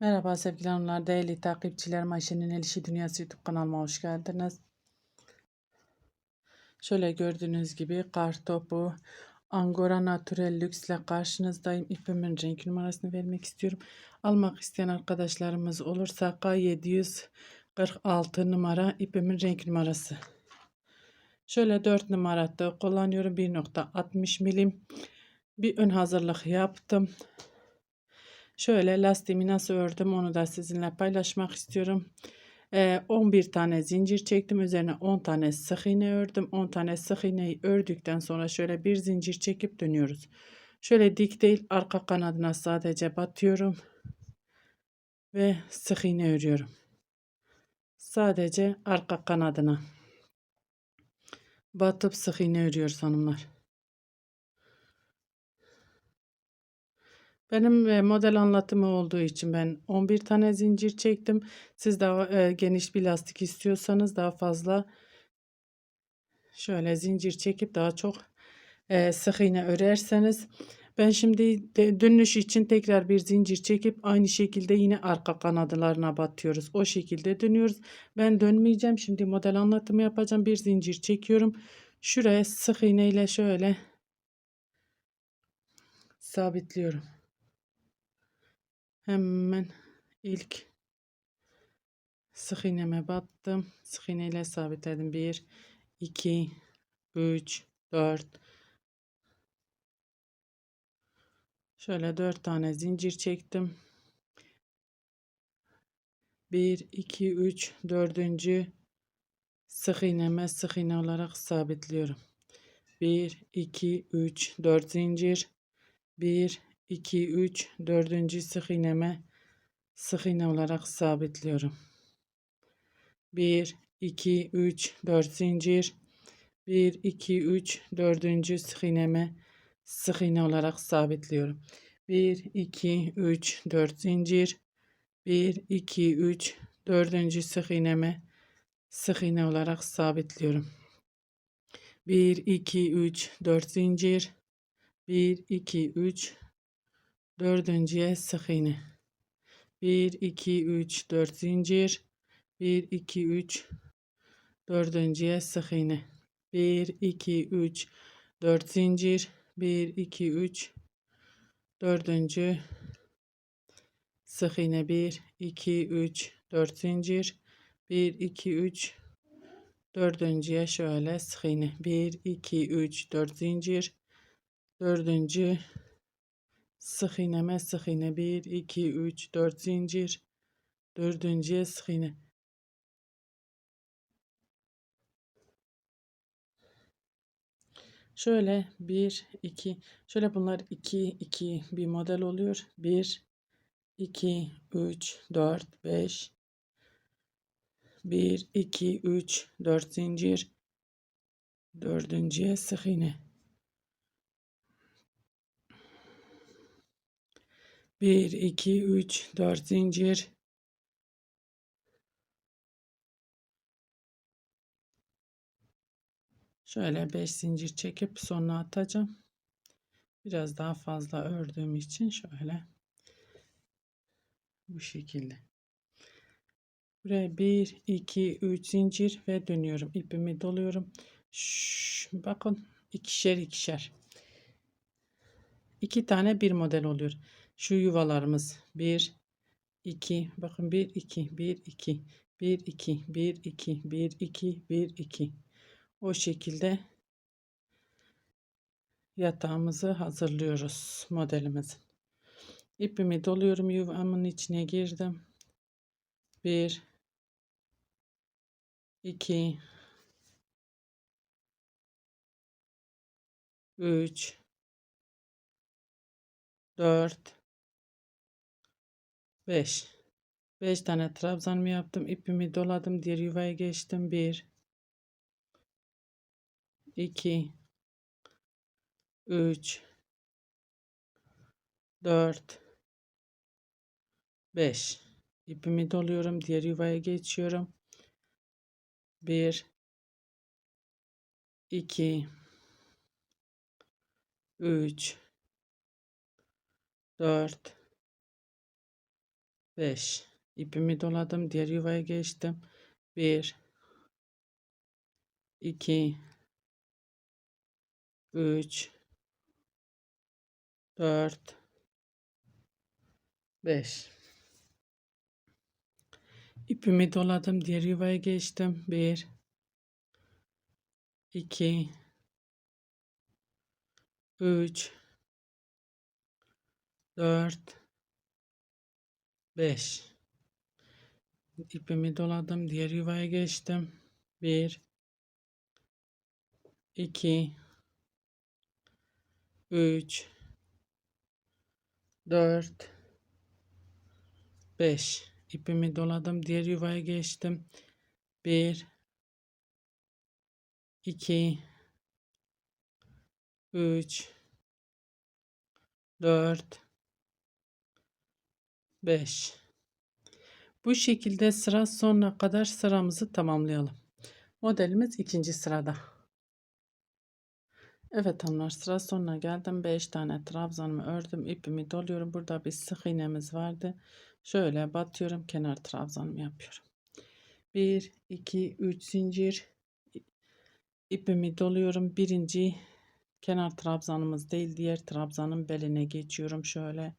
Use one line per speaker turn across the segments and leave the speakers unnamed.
Merhaba sevgili hanımlar, değerli takipçilerim. Ayşe'nin El İşi Dünyası YouTube kanalıma hoş geldiniz. Şöyle gördüğünüz gibi kar topu Angora Natural Lux ile karşınızdayım. İpimin renk numarasını vermek istiyorum. Almak isteyen arkadaşlarımız olursa K746 numara ipimin renk numarası. Şöyle 4 numarada kullanıyorum. 1.60 milim bir ön hazırlık yaptım. Şöyle lastiğimi nasıl ördüm onu da sizinle paylaşmak istiyorum. Ee, 11 tane zincir çektim. Üzerine 10 tane sık iğne ördüm. 10 tane sık iğneyi ördükten sonra şöyle bir zincir çekip dönüyoruz. Şöyle dik değil arka kanadına sadece batıyorum. Ve sık iğne örüyorum. Sadece arka kanadına batıp sık iğne örüyoruz hanımlar. Benim e, model anlatımı olduğu için ben 11 tane zincir çektim. Siz daha e, geniş bir lastik istiyorsanız daha fazla şöyle zincir çekip daha çok e, sık iğne örerseniz ben şimdi dönüş için tekrar bir zincir çekip aynı şekilde yine arka kanadlarına batıyoruz. O şekilde dönüyoruz. Ben dönmeyeceğim. Şimdi model anlatımı yapacağım. Bir zincir çekiyorum. Şuraya sık iğne ile şöyle sabitliyorum. Hemen ilk sık iğneme battım. Sık iğne ile sabitledim. 1, 2, 3, 4. Şöyle 4 tane zincir çektim. 1, 2, 3, 4. sık iğneme sık iğne olarak sabitliyorum. 1, 2, 3, 4 zincir. 1, 2, 3, 4. sık iğneme sık iğne olarak sabitliyorum. 1, 2, 3, 4 zincir. 1, 2, 3, 4. sık iğneme sık iğne olarak sabitliyorum. 1, 2, 3, 4 zincir. 1, 2, 3, 4. sık iğneme sık iğne olarak sabitliyorum. 1, 2, 3, 4 zincir. 1, 2, 3, Dördüncüye sık iğne. 1, 2, 3, 4 zincir. 1, 2, 3, dördüncüye sık iğne. 1, 2, 3, 4 zincir. 1, 2, 3, dördüncü sık iğne. 1, 2, 3, 4 zincir. 1, 2, 3, dördüncüye şöyle sık iğne. 1, 2, 3, 4 zincir. Dördüncü sık iğneme sık iğne 1 2 3 4 zincir. Dördüncüye sık iğne şöyle 1 2 şöyle bunlar 2 2 bir model oluyor. 1 2 3 4 5 1 2 3 4 zincir. Dördüncüye sık iğne 1, 2, 3, 4 zincir. Şöyle 5 zincir çekip sonra atacağım. Biraz daha fazla ördüğüm için şöyle bu şekilde. Buraya 1, 2, 3 zincir ve dönüyorum. İpimi doluyorum. Şş, bakın ikişer ikişer. İki tane bir model oluyor şu yuvalarımız 1 2 bakın 1 2 1 2 1 2 1 2 1 2 1 2 o şekilde yatağımızı hazırlıyoruz modelimizin. İpimi doluyorum yuvamın içine girdim. 1 2 3 4 5 5 tane trabzanımı yaptım. ipimi doladım. Diğer yuvaya geçtim. 1 2 3 4 5 ipimi doluyorum. Diğer yuvaya geçiyorum. 1 2 3 4 5 ipimi doladım diğer yuvaya geçtim. 1 2 3 4 5 ipimi doladım diğer yuvaya geçtim. 1 2 3 4 5 ipimi doladım diğer yuvaya geçtim. 1 2 3 4 5 ipimi doladım diğer yuvaya geçtim. 1 2 3 4 5 bu şekilde sıra sonuna kadar sıramızı tamamlayalım. Modelimiz ikinci sırada. Evet hanımlar sıra sonuna geldim. 5 tane trabzanımı ördüm ipimi doluyorum. Burada bir sık iğnemiz vardı. Şöyle batıyorum kenar trabzanımı yapıyorum. 1 2 3 zincir. İpimi doluyorum. Birinci kenar trabzanımız değil diğer trabzanın beline geçiyorum şöyle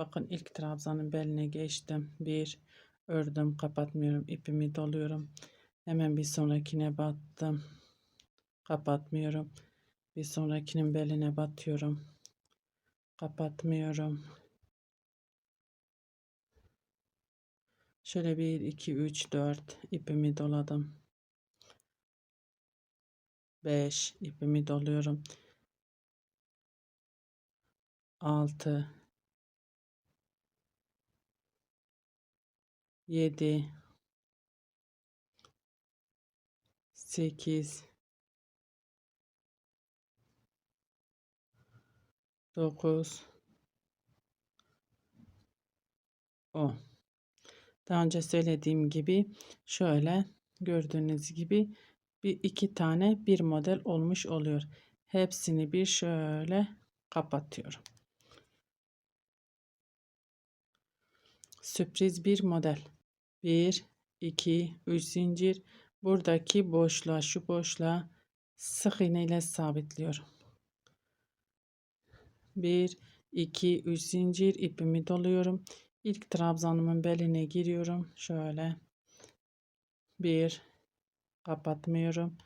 bakın ilk trabzanın beline geçtim. Bir ördüm kapatmıyorum ipimi doluyorum. Hemen bir sonrakine battım. Kapatmıyorum. Bir sonrakinin beline batıyorum. Kapatmıyorum. Şöyle 1 2 3 4 ipimi doladım. 5 ipimi doluyorum. 6 7 8 9 10 daha önce söylediğim gibi şöyle gördüğünüz gibi bir iki tane bir model olmuş oluyor. Hepsini bir şöyle kapatıyorum. Sürpriz bir model. 1 2 3 zincir buradaki boşluğa şu boşluğa sık iğne ile sabitliyorum. 1 2 3 zincir ipimi doluyorum. İlk trabzanımın beline giriyorum. Şöyle 1 kapatmıyorum.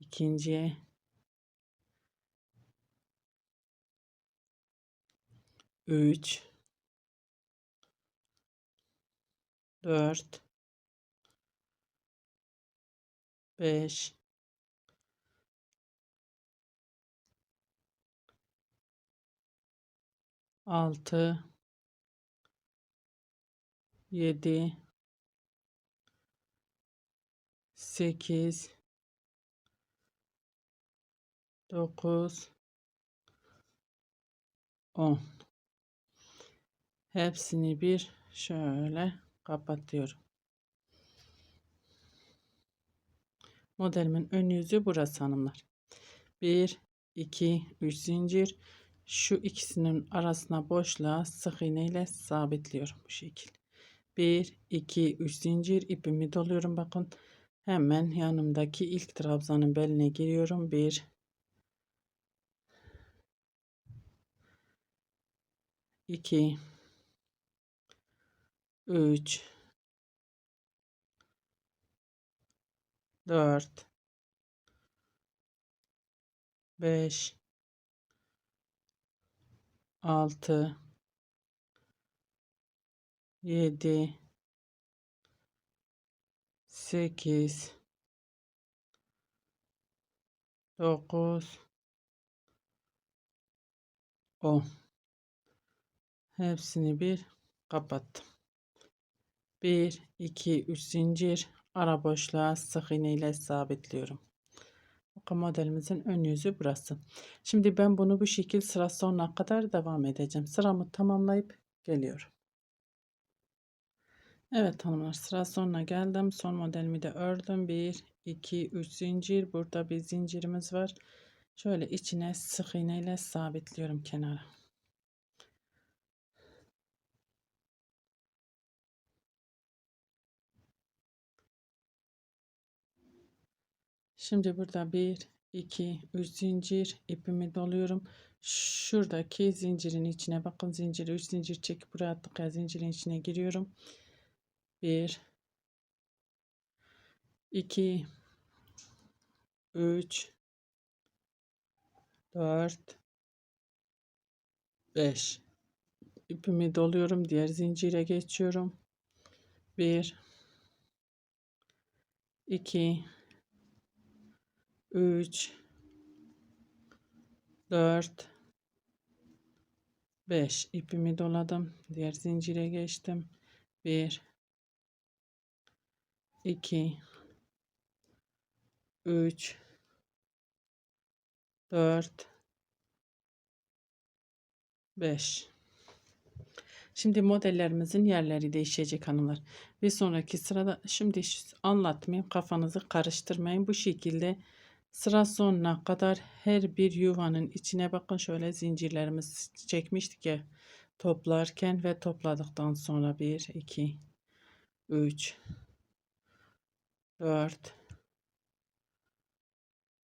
İkinciye üç dört. Beş. Altı. Yedi. Sekiz. 9 10 hepsini bir şöyle kapatıyorum. Modelimin ön yüzü burası hanımlar. 1 2 3 zincir şu ikisinin arasına boşluğa sık iğne ile sabitliyorum bu şekil. 1 2 3 zincir ipimi doluyorum bakın. Hemen yanımdaki ilk trabzanın beline giriyorum. 1 2 3 4 5 6 7 8 9 10 hepsini bir kapattım 1 2 3 zincir ara boşluğa sık iğne ile sabitliyorum bakın modelimizin ön yüzü burası şimdi ben bunu bu şekil sıra sonuna kadar devam edeceğim sıramı tamamlayıp geliyorum Evet hanımlar sıra sonuna geldim. Son modelimi de ördüm. 1, 2, 3 zincir. Burada bir zincirimiz var. Şöyle içine sık iğne ile sabitliyorum kenara. Şimdi burada 1, 2, 3 zincir ipimi doluyorum. Şuradaki zincirin içine bakın zinciri 3 zincir çekip buraya attık ya zincirin içine giriyorum. 1 2 3 4 5 ipimi doluyorum diğer zincire geçiyorum 1 2 3 4 5 ipimi doladım. Diğer zincire geçtim. 1 2 3 4 5 Şimdi modellerimizin yerleri değişecek hanımlar. Bir sonraki sırada şimdi anlatmayayım kafanızı karıştırmayın. Bu şekilde sıra sonuna kadar her bir yuvanın içine bakın. Şöyle zincirlerimiz çekmiştik ya toplarken ve topladıktan sonra 1 2 3 4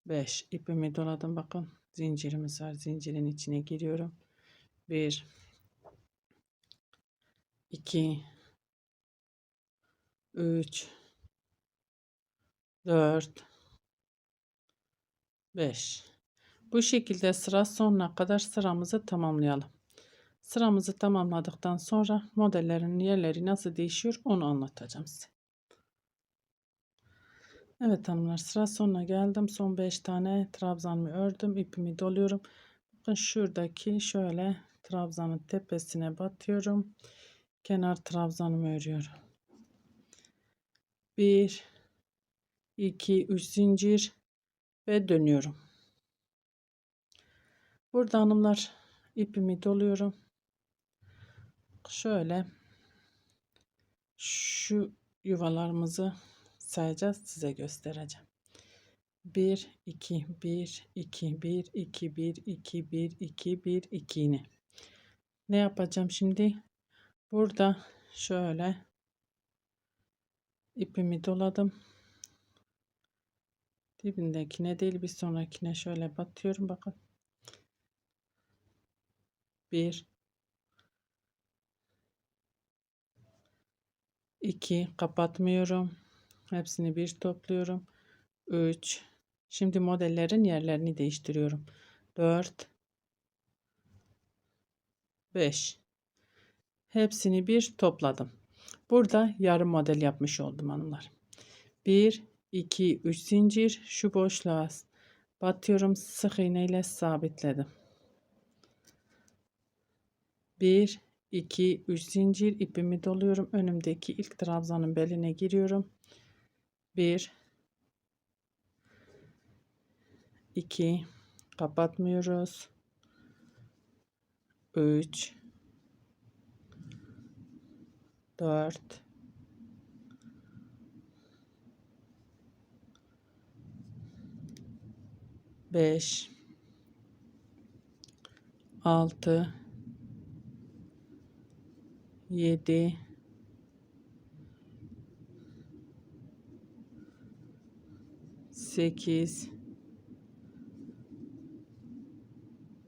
5 ipimi doladım. Bakın zincirimiz var. Zincirin içine giriyorum. 1 2 3 4 5 bu şekilde sıra sonuna kadar sıramızı tamamlayalım sıramızı tamamladıktan sonra modellerin yerleri nasıl değişiyor onu anlatacağım size Evet hanımlar sıra sonuna geldim. Son 5 tane trabzanımı ördüm. ipimi doluyorum. Bakın şuradaki şöyle trabzanın tepesine batıyorum. Kenar trabzanımı örüyorum. 1 2 3 zincir ve dönüyorum. Burada hanımlar ipimi doluyorum. Şöyle şu yuvalarımızı sayacağız size göstereceğim. 1 2 1 2 1 2 1 2 1 2 1 2 iğne. Ne yapacağım şimdi? Burada şöyle ipimi doladım. Dibindekine değil bir sonrakine şöyle batıyorum bakın. 1 2 kapatmıyorum. Hepsini bir topluyorum. 3 Şimdi modellerin yerlerini değiştiriyorum. 4 5 Hepsini bir topladım. Burada yarım model yapmış oldum hanımlar. 1 2 3 zincir şu boşluğa batıyorum. Sık iğne ile sabitledim. 1 2 3 zincir ipimi doluyorum. Önümdeki ilk trabzanın beline giriyorum. 1 2 kapatmıyoruz 3 4 5 6 7 8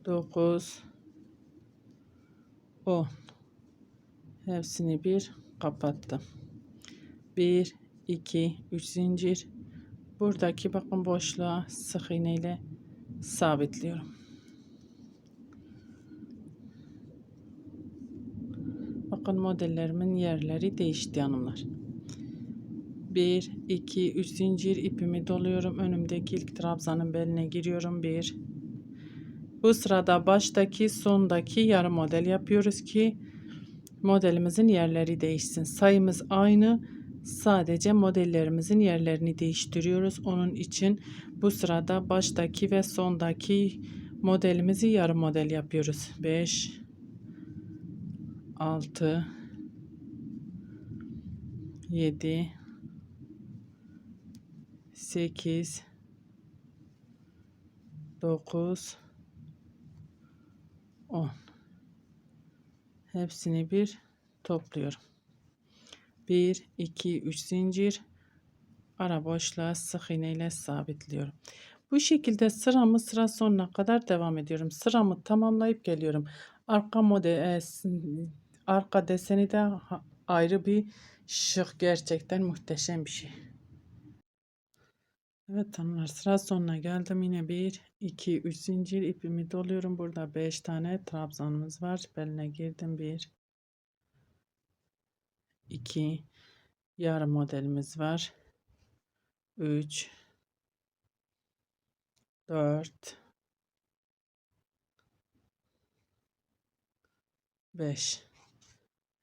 9 10 hepsini bir kapattım. 1 2 3 zincir. Buradaki bakın boşluğa sık iğne ile sabitliyorum. Bakın modellerimin yerleri değişti hanımlar. 1 2 3 zincir ipimi doluyorum. Önümdeki ilk trabzanın beline giriyorum. 1 bu sırada baştaki sondaki yarım model yapıyoruz ki modelimizin yerleri değişsin. Sayımız aynı sadece modellerimizin yerlerini değiştiriyoruz. Onun için bu sırada baştaki ve sondaki modelimizi yarım model yapıyoruz. 5 6 7 8 9 10 hepsini bir topluyorum 1 2 3 zincir ara boşluğa sık iğne ile sabitliyorum. Bu şekilde sıramı sıra sonuna kadar devam ediyorum. Sıramı tamamlayıp geliyorum. Arka model e, arka deseni de ayrı bir şık gerçekten muhteşem bir şey. Evet hanımlar sıra sonuna geldim. Yine 1, 2, 3 zincir ipimi doluyorum. Burada 5 tane trabzanımız var. Beline girdim. 1, 2, yarım modelimiz var. 3, 4, 5.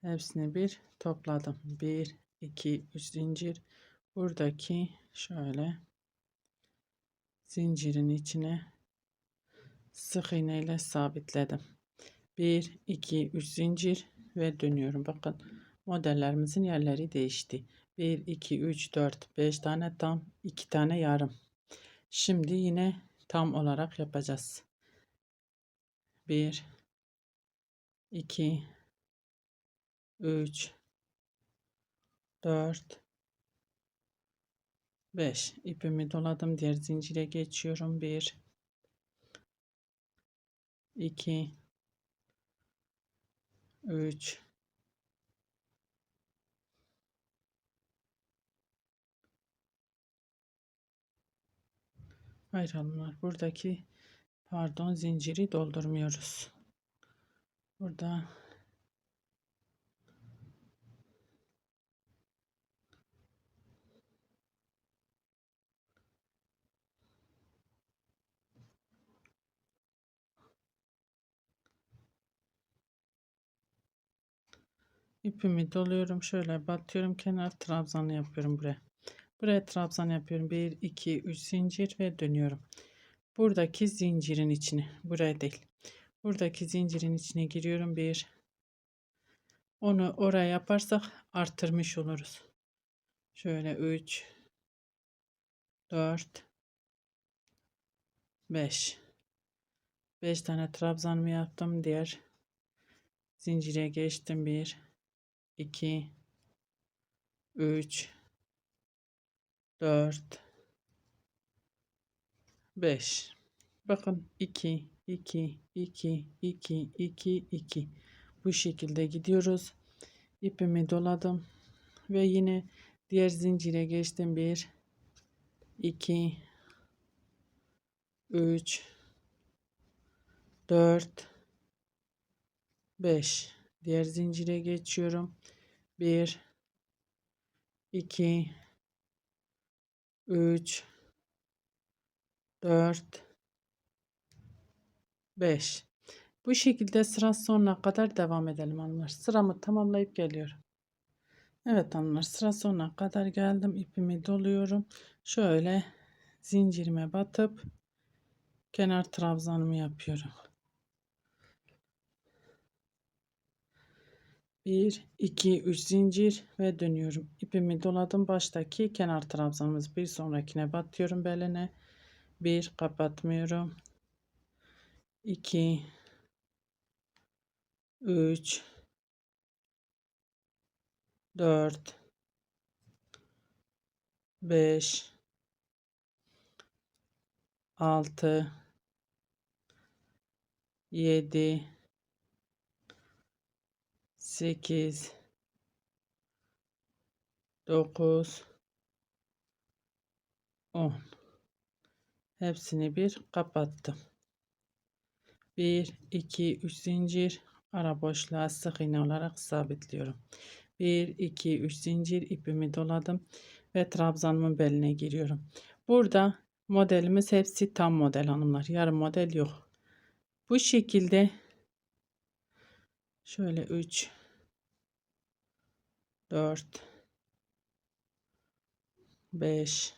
Hepsini bir topladım. 1, 2, 3 zincir. Buradaki şöyle zincirin içine sık iğne ile sabitledim. 1, 2, 3 zincir ve dönüyorum. Bakın modellerimizin yerleri değişti. 1, 2, 3, 4, 5 tane tam, 2 tane yarım. Şimdi yine tam olarak yapacağız. 1, 2, 3, 4, 5. İpimi doladım. Diğer zincire geçiyorum. 1, 2, 3, Hayır buradaki pardon zinciri doldurmuyoruz. Burada ipimi doluyorum. Şöyle batıyorum. Kenar trabzanı yapıyorum buraya. Buraya trabzan yapıyorum. 1, 2, 3 zincir ve dönüyorum. Buradaki zincirin içine. Buraya değil. Buradaki zincirin içine giriyorum. 1. Onu oraya yaparsak artırmış oluruz. Şöyle 3, 4, 5. 5 tane trabzanımı yaptım. Diğer zincire geçtim. 1, 2, 3, 4, 5. Bakın 2, 2, 2, 2, 2, 2. Bu şekilde gidiyoruz. İpimi doladım. Ve yine diğer zincire geçtim. 1, 2, 3, 4, 5. Diğer zincire geçiyorum. 1, 2, 3, 4, 5. Bu şekilde sıra sonuna kadar devam edelim hanımlar. Sıramı tamamlayıp geliyorum. Evet hanımlar sıra sonuna kadar geldim. İpimi doluyorum. Şöyle zincirime batıp kenar trabzanımı yapıyorum. 1, 2, 3 zincir ve dönüyorum. İpimi doladım. Baştaki kenar trabzanımız bir sonrakine batıyorum beline. 1 kapatmıyorum. 2 3 4 5 6 7 8 9 10 Hepsini bir kapattım. 1 2 3 zincir ara boşluğa sık iğne olarak sabitliyorum. 1 2 3 zincir ipimi doladım ve trabzanımın beline giriyorum. Burada modelimiz hepsi tam model hanımlar. Yarım model yok. Bu şekilde şöyle 3 4 5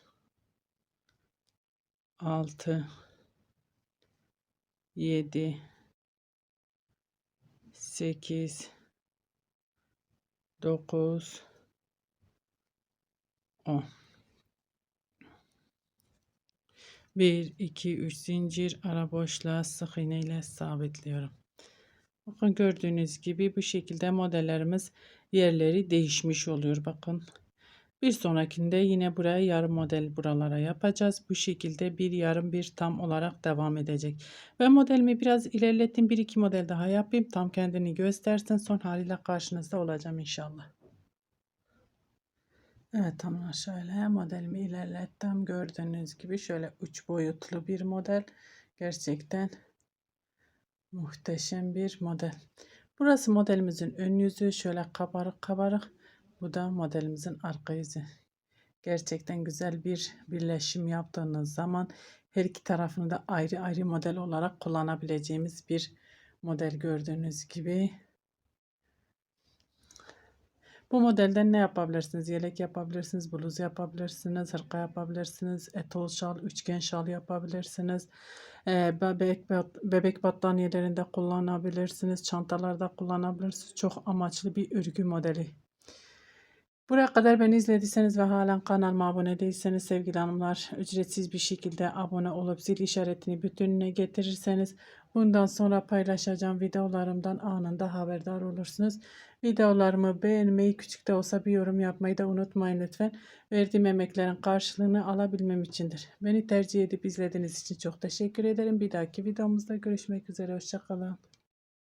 6 7 8 9 10 1 2 3 zincir. Ara boşluğa sık iğne ile sabitliyorum. Bakın gördüğünüz gibi bu şekilde modellerimiz yerleri değişmiş oluyor. Bakın Bir sonrakinde yine buraya yarım model buralara yapacağız. Bu şekilde bir yarım bir tam olarak devam edecek. Ben modelimi biraz ilerlettim. Bir iki model daha yapayım. Tam kendini göstersin. Son haliyle karşınızda olacağım inşallah. Evet tamam şöyle modelimi ilerlettim. Gördüğünüz gibi şöyle üç boyutlu bir model. Gerçekten muhteşem bir model. Burası modelimizin ön yüzü. Şöyle kabarık kabarık. Bu da modelimizin arka yüzü. Gerçekten güzel bir birleşim yaptığınız zaman her iki tarafını da ayrı ayrı model olarak kullanabileceğimiz bir model gördüğünüz gibi. Bu modelden ne yapabilirsiniz? Yelek yapabilirsiniz, bluz yapabilirsiniz, hırka yapabilirsiniz, etol şal, üçgen şal yapabilirsiniz. Ee, bebek bebek battaniyelerinde kullanabilirsiniz, çantalarda kullanabilirsiniz. Çok amaçlı bir örgü modeli. Buraya kadar beni izlediyseniz ve halen kanalıma abone değilseniz sevgili hanımlar ücretsiz bir şekilde abone olup zil işaretini bütününe getirirseniz bundan sonra paylaşacağım videolarımdan anında haberdar olursunuz. Videolarımı beğenmeyi küçük de olsa bir yorum yapmayı da unutmayın lütfen. Verdiğim emeklerin karşılığını alabilmem içindir. Beni tercih edip izlediğiniz için çok teşekkür ederim. Bir dahaki videomuzda görüşmek üzere. Hoşçakalın.